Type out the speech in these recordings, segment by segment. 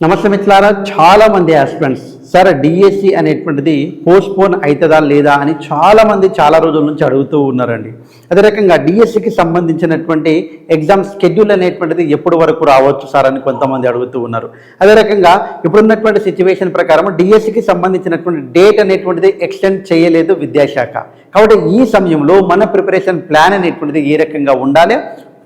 నమస్తే మిత్రులారా చాలా మంది ఆస్పిరెంట్స్ సార్ డిఎస్సి అనేటువంటిది పోస్ట్పోన్ అవుతుందా లేదా అని చాలా మంది చాలా రోజుల నుంచి అడుగుతూ ఉన్నారండి. అదే రకంగా డిఎస్సికి సంబంధించినటువంటి ఎగ్జామ్ స్కెడ్యూల్ అనేటువంటిది ఎప్పటి వరకు రావచ్చు సార్ అని కొంతమంది అడుగుతూ ఉన్నారు. అదే రకంగా ఇప్పుడున్నటువంటి సిచ్యువేషన్ ప్రకారం డిఎస్సికి సంబంధించినటువంటి డేట్ అనేటువంటిది ఎక్స్టెండ్ చేయలేదు విద్యాశాఖ. కాబట్టి ఈ సమయంలో మన ప్రిపరేషన్ ప్లాన్ అనేటువంటిది ఏ రకంగా ఉండాలి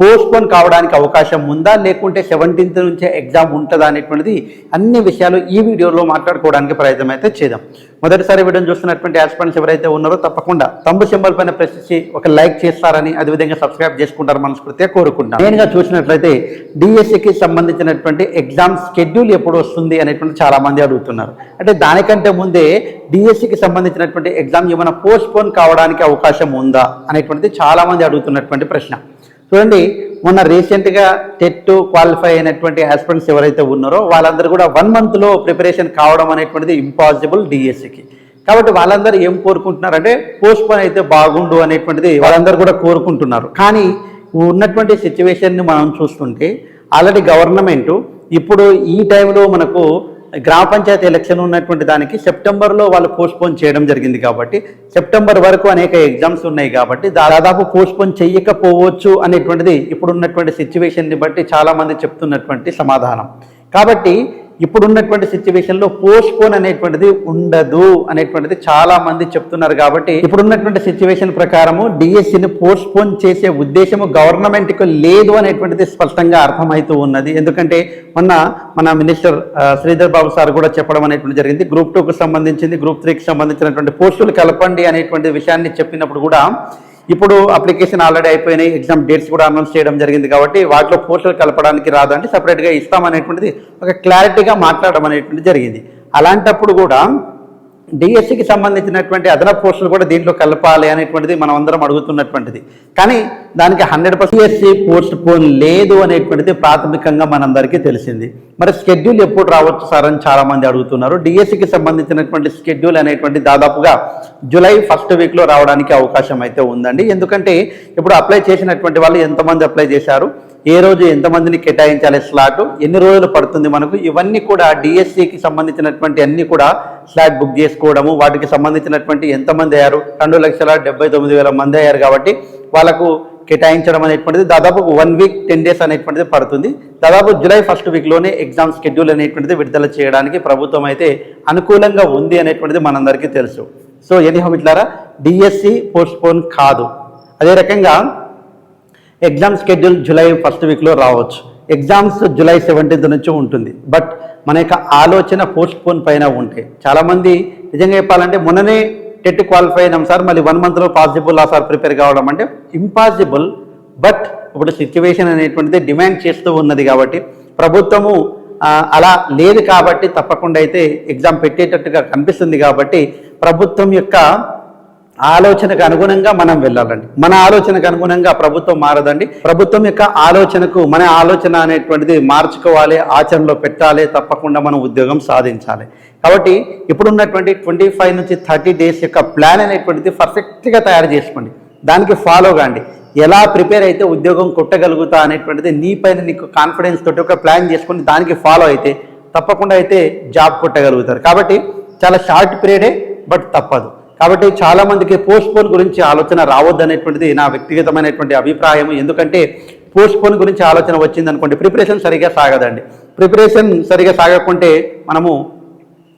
పోస్ట్పోన్ కావడానికి అవకాశం ఉందా? లేకుంటే సెవెంటీన్త్ నుంచే ఎగ్జామ్ ఉంటుందా అనేటువంటిది అన్ని విషయాలు ఈ వీడియోలో మాట్లాడుకోవడానికి ప్రయత్నం అయితే చేద్దాం. మొదటిసారి వీడియోని చూస్తున్నటువంటి యాస్పెంట్స్ ఎవరైతే ఉన్నారో తప్పకుండా తమ్ము సింబల్ పైన ప్రశ్నించి ఒక లైక్ చేస్తారని అదేవిధంగా సబ్స్క్రైబ్ చేసుకుంటారు మనస్ఫూర్తిగా కోరుకుంటాం నేనుగా చూసినట్లయితే డిఎస్సికి సంబంధించినటువంటి ఎగ్జామ్ స్కెడ్యూల్ ఎప్పుడు వస్తుంది అనేటువంటి చాలా మంది అడుగుతున్నారు. అంటే దానికంటే ముందే డిఎస్సికి సంబంధించినటువంటి ఎగ్జామ్ ఏమైనా పోస్ట్పోన్ కావడానికి అవకాశం ఉందా అనేటువంటిది చాలా మంది అడుగుతున్నటువంటి ప్రశ్న. చూడండి మొన్న రీసెంట్గా టెట్ క్వాలిఫై అయినటువంటి ఆస్పిరెంట్స్ ఎవరైతే ఉన్నారో వాళ్ళందరూ కూడా వన్ మంత్లో ప్రిపరేషన్ కావడం అనేటువంటిది ఇంపాసిబుల్ డిఎస్సికి కాబట్టి వాళ్ళందరూ ఏం కోరుకుంటున్నారంటే పోస్ట్ పోన్ అయితే బాగుండు అనేటువంటిది వాళ్ళందరూ కూడా కోరుకుంటున్నారు. కానీ ఉన్నటువంటి సిచ్యువేషన్ని మనం చూస్తుంటే ఆల్రెడీ గవర్నమెంట్ ఇప్పుడు ఈ టైంలో మనకు గ్రామ పంచాయతీ ఎలక్షన్ ఉన్నటువంటి దానికి సెప్టెంబర్లో వాళ్ళు పోస్ట్పోన్ చేయడం జరిగింది కాబట్టి సెప్టెంబర్ వరకు అనేక ఎగ్జామ్స్ ఉన్నాయి కాబట్టి దాదాపు పోస్ట్పోన్ చేయకపోవచ్చు అనేటువంటిది ఇప్పుడున్నటువంటి సిచ్యువేషన్ని బట్టి చాలామంది చెప్తున్నటువంటి సమాధానం. కాబట్టి ఇప్పుడున్నటువంటి సిచ్యువేషన్లో పోస్ట్పోన్ అనేటువంటిది ఉండదు అనేటువంటిది చాలా మంది చెప్తున్నారు కాబట్టి ఇప్పుడున్నటువంటి సిచ్యువేషన్ ప్రకారము డిఎస్సిని పోస్ట్పోన్ చేసే ఉద్దేశము గవర్నమెంట్కి లేదు అనేటువంటిది స్పష్టంగా అర్థమవుతూ ఉన్నది. ఎందుకంటే మొన్న మన మినిస్టర్ శ్రీధర్ బాబు సార్ కూడా చెప్పడం అనేటువంటి జరిగింది. గ్రూప్ టూకు సంబంధించింది గ్రూప్ త్రీకి సంబంధించినటువంటి పోస్టులు కలపండి అనేటువంటి విషయాన్ని చెప్పినప్పుడు కూడా ఇప్పుడు అప్లికేషన్ ఆల్రెడీ అయిపోయినాయి ఎగ్జామ్ డేట్స్ కూడా అనౌన్స్ చేయడం జరిగింది కాబట్టి వాటిలో పోస్టులు కలపడానికి రాదంటే సపరేట్గా ఇస్తామనేటువంటిది ఒక క్లారిటీగా మాట్లాడడం అనేటువంటిది జరిగింది. అలాంటప్పుడు కూడా డిఎస్సికి సంబంధించినటువంటి అదనపు పోస్టులు కూడా దీంట్లో కలపాలి అనేటువంటిది మనం అందరం అడుగుతున్నటువంటిది. కానీ దానికి hundred percent DSC postpone లేదు అనేటువంటిది ప్రాథమికంగా మనందరికీ తెలిసింది. మరి స్కెడ్యూల్ ఎప్పుడు రావచ్చు సార్ అని చాలామంది అడుగుతున్నారు. డిఎస్సికి సంబంధించినటువంటి స్కెడ్యూల్ అనేటువంటి దాదాపుగా జూలై ఫస్ట్ వీక్లో రావడానికి అవకాశం అయితే ఉందండి. ఎందుకంటే ఇప్పుడు అప్లై చేసినటువంటి వాళ్ళు ఎంతమంది అప్లై చేశారు? ఏ రోజు ఎంతమందిని కేటాయించాలి స్లాట్? ఎన్ని రోజులు పడుతుంది మనకు? ఇవన్నీ కూడా డిఎస్సికి సంబంధించినటువంటి అన్ని కూడా స్లాట్ బుక్ చేసుకోవడము వాటికి సంబంధించినటువంటి ఎంతమంది అయ్యారు? రెండు లక్షల డెబ్బై తొమ్మిది వేల మంది అయ్యారు కాబట్టి వాళ్ళకు కేటాయించడం అనేటువంటిది దాదాపు వన్ వీక్ టెన్ డేస్ అనేటువంటిది పడుతుంది. దాదాపు జూలై ఫస్ట్ వీక్లోనే ఎగ్జామ్ షెడ్యూల్ అనేటువంటిది విడుదల చేయడానికి ప్రభుత్వం అయితే అనుకూలంగా ఉంది అనేటువంటిది మనందరికీ తెలుసు. సో ఎనిహో మిట్లారా డిఎస్సి పోస్ట్పోన్ కాదు. అదే రకంగా ఎగ్జామ్ షెడ్యూల్ జూలై ఫస్ట్ వీక్లో రావచ్చు. ఎగ్జామ్స్ జూలై సెవెంటీన్త్ నుంచి ఉంటుంది. బట్ మన యొక్క ఆలోచన పోస్ట్ పోన్ పైన ఉంటాయి చాలామంది నిజంగా చెప్పాలంటే మొన్ననే టెట్ క్వాలిఫై అయినాం సార్ మళ్ళీ వన్ మంత్లో పాసిబుల్ ఆ సార్ ప్రిపేర్ కావడం అంటే ఇంపాసిబుల్ బట్ ఇప్పుడు సిచ్యువేషన్ అనేటువంటిది డిమాండ్ చేస్తూ ఉన్నది కాబట్టి ప్రభుత్వము అలా లేదు కాబట్టి తప్పకుండా అయితే ఎగ్జామ్ పెట్టేటట్టుగా కనిపిస్తుంది కాబట్టి ప్రభుత్వం యొక్క ఆలోచనకు అనుగుణంగా మనం వెళ్ళాలండి. మన ఆలోచనకు అనుగుణంగా ప్రభుత్వం మారదండి. ప్రభుత్వం యొక్క ఆలోచనకు మన ఆలోచన అనేటువంటిది మార్చుకోవాలి ఆచరణలో పెట్టాలి తప్పకుండా మనం ఉద్యోగం సాధించాలి. కాబట్టి ఇప్పుడున్నటువంటి ట్వంటీ ఫైవ్ నుంచి థర్టీ డేస్ యొక్క ప్లాన్ అనేటువంటిది పర్ఫెక్ట్గా తయారు చేసుకోండి. దానికి ఫాలో కాండి. ఎలా ప్రిపేర్ అయితే ఉద్యోగం కొట్టగలుగుతా అనేటువంటిది నీ పైన నీకు కాన్ఫిడెన్స్ తోటి ఒక ప్లాన్ చేసుకుని దానికి ఫాలో అయితే తప్పకుండా అయితే జాబ్ కొట్టగలుగుతారు. కాబట్టి చాలా షార్ట్ పీరియడే బట్ తప్పదు. కాబట్టి చాలామందికి పోస్ట్ పోన్ గురించి ఆలోచన రావద్దనేటువంటిది నా వ్యక్తిగతమైనటువంటి అభిప్రాయం ఎందుకంటే పోస్ట్ పోన్ గురించి ఆలోచన వచ్చింది అనుకోండి ప్రిపరేషన్ సరిగా సాగదండి. ప్రిపరేషన్ సరిగా సాగకుంటే మనము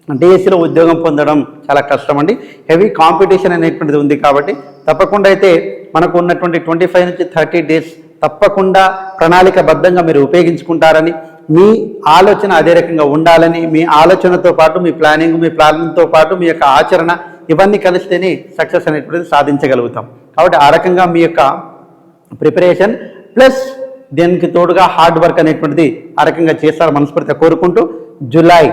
డిఎస్సిలో ఉద్యోగం పొందడం చాలా కష్టం అండి హెవీ కాంపిటీషన్ అనేటువంటిది ఉంది కాబట్టి తప్పకుండా అయితే మనకు ఉన్నటువంటి ట్వంటీ ఫైవ్ నుంచి థర్టీ డేస్ తప్పకుండా ప్రణాళికబద్ధంగా మీరు ఉపయోగించుకుంటారని మీ ఆలోచన అదే రకంగా ఉండాలని మీ ఆలోచనతో పాటు మీ ప్లానింగ్ మీ ప్లానింగ్తో పాటు మీ యొక్క ఆచరణ ఇవన్నీ కలిస్తేనే సక్సెస్ అనేటువంటిది సాధించగలుగుతాం. కాబట్టి ఆ రకంగా మీ యొక్క ప్రిపరేషన్ ప్లస్ దీనికి తోడుగా హార్డ్ వర్క్ అనేటువంటిది ఆ రకంగా చేస్తారు మనస్ఫూర్తిగా కోరుకుంటూ జూలై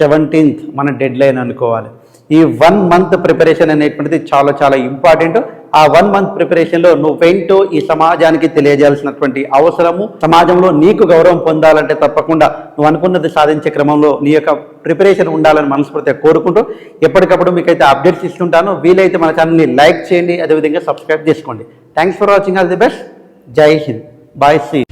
సెవెంటీన్త్ మన డెడ్ లైన్ అనుకోవాలి. ఈ వన్ మంత్ ప్రిపరేషన్ అనేటువంటిది చాలా చాలా ఇంపార్టెంట్ ఆ వన్ మంత్ ప్రిపరేషన్లో నువ్వేంటో ఈ సమాజానికి తెలియజేయాల్సినటువంటి అవసరము. సమాజంలో నీకు గౌరవం పొందాలంటే తప్పకుండా నువ్వు అనుకున్నది సాధించే క్రమంలో నీ యొక్క ప్రిపరేషన్ ఉండాలని మనస్ఫూర్తిగా కోరుకుంటూ ఎప్పటికప్పుడు మీకైతే అప్డేట్స్ ఇస్తుంటాను. వీలైతే మన ఛానల్ని లైక్ చేయండి. అదేవిధంగా సబ్స్క్రైబ్ చేసుకోండి. Thanks for watching all the best Jai Hind bye see